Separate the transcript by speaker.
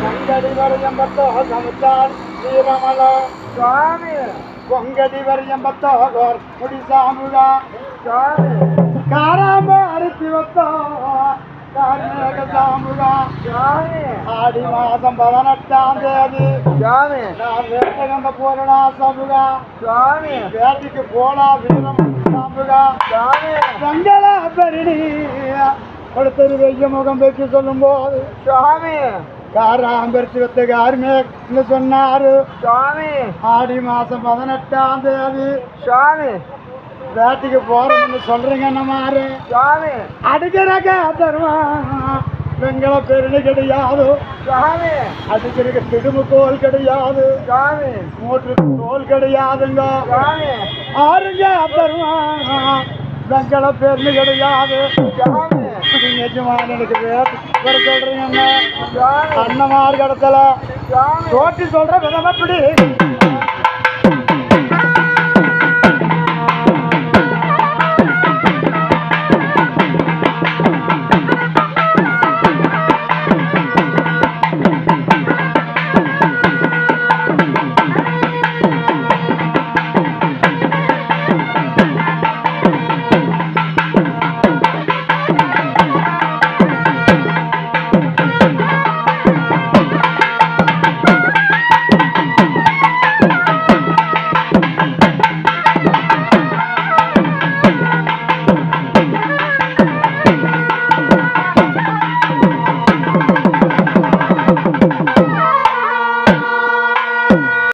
Speaker 1: பொங்கடி வரையம் பத்தோ சமுத்தால் வீரமல. சுவாமி. பொங்கடி வரையம் பத்தோ முடி சாமுகா காராம அரிசி வத்தோ ஆடி மாதம் பதினெட்டாம் தேதி. சுவாமி. நான் வேட்டகந்த போறடா சமுகா சுவாமி. வேட்டைக்கு போனா வீரம் சாமுகா சுவாமி. வெங்கல பெருடி அடுத்தது வெய்ய முகம் வைக்க சொல்லும் போது சுவாமி காராம்பரிசி வத்த கார்மேக்னு சொன்னாரு. சுவாமி! ஆடி மாசம் பதினெட்டாம் தேதி. சுவாமி! வேட்டைக்கு போறோம்னு சொல்றீங்க என்ன மாறு? சுவாமி! அடிக்கிறக்க தருவான் வெங்கல பெருணி கிடையாது. சுவாமி! அடிக்கிறக்க திடுமு கோல் கிடையாது. சுவாமி! மூன்று தோல் கிடையாதுங்க. ஆறுங்க தருவான் வெங்கல பெருணி கிடையாது. சுவாமி! நிஜமானனுக்கு வேட்டு வர சொல்றீங்க அண்ணமார் கடத்தல தோட்டி சொல்ற விதமப்படி